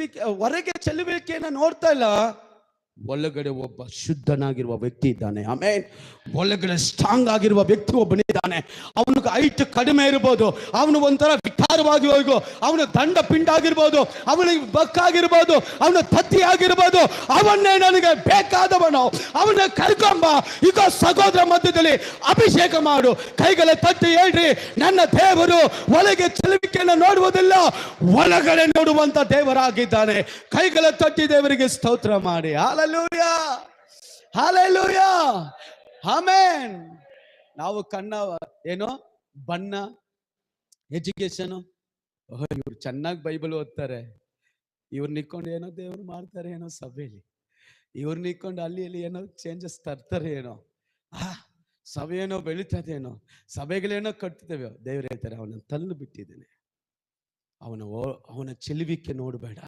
ಚೆಲುವಿಕೆ, ಹೊರಗೆ ಚೆಲುವಿಕೆಯನ್ನು ನೋಡ್ತಾ ಇಲ್ಲ. ಒಳಗಡೆ ಒಬ್ಬ ಶುದ್ಧನಾಗಿರುವ ವ್ಯಕ್ತಿ ಇದ್ದಾನೆ. ಆಮೇಲೆ ಒಳಗಡೆ ಸ್ಟ್ರಾಂಗ್ ಆಗಿರುವ ವ್ಯಕ್ತಿ ಒಬ್ಬನಿದ್ದಾನೆ. ಅವನಿಗೆ ಐಟ್ ಕಡಿಮೆ ಇರ್ಬೋದು. ಅವನು ಒಂಥರ ವಿಕಾರವಾಗಿ ಹೋಗು. ಅವನ ದಂಡ ಪಿಂಡ ಆಗಿರ್ಬೋದು ಅವನಿಗೆ ಬಕ್ಕಾಗಿರ್ಬೋದು ಅವನ ತತ್ತಿ ಆಗಿರ್ಬೋದು ಅವನ್ನೇ ನನಗೆ ಬೇಕಾದವನು. ಅವನ ಕರ್ಕೊಂಬ. ಈಗ ಸಹೋದರ ಮಧ್ಯದಲ್ಲಿ ಅಭಿಷೇಕ ಮಾಡು. ಕೈಗಳ ತಟ್ಟಿ ಹೇಳ್ರಿ, ನನ್ನ ದೇವರು ಒಳಗೆ ಚೆಲುವಿಕೆಯನ್ನು ನೋಡುವುದಿಲ್ಲ, ಒಳಗಡೆ ನೋಡುವಂತ ದೇವರಾಗಿದ್ದಾನೆ. ಕೈಗಳ ತಟ್ಟಿ ದೇವರಿಗೆ ಸ್ತೋತ್ರ ಮಾಡಿ. ಹಾಲೆಲೂಯ. ಹಾಲೆಲೂಯ. ಆಮೇನ್. ನಾವು ಕಣ್ಣ, ಏನು ಬಣ್ಣ ಎಜುಕೇಶನ್ ಇವ್ರು ಚೆನ್ನಾಗಿ ಬೈಬಲ್ ಓದ್ತಾರೆ. ಇವ್ರು ನಿಕ್ಕೊಂಡು ಏನೋ ದೇವ್ರು ಮಾಡ್ತಾರೆ, ಏನೋ ಸಭೆಯಲ್ಲಿ. ಇವ್ರು ನಿಕ್ಕೊಂಡು ಅಲ್ಲಿ ಇಲ್ಲಿ ಏನೋ ಚೇಂಜಸ್ ತರ್ತಾರೆ, ಏನೋ. ಆ, ಸಭೆ ಏನೋ ಬೆಳೀತದೆ, ಏನೋ. ಸಭೆಗಳೇನೋ ಕಟ್ತೇವೆ ದೇವ್ರು ಹೇಳ್ತಾರೆ ಅವನ ತಲ್ಲು ಬಿಟ್ಟಿದ್ದೇನೆ. ಅವನ ಅವನ ಚೆಲುವಿಕೆ ನೋಡಬೇಡ.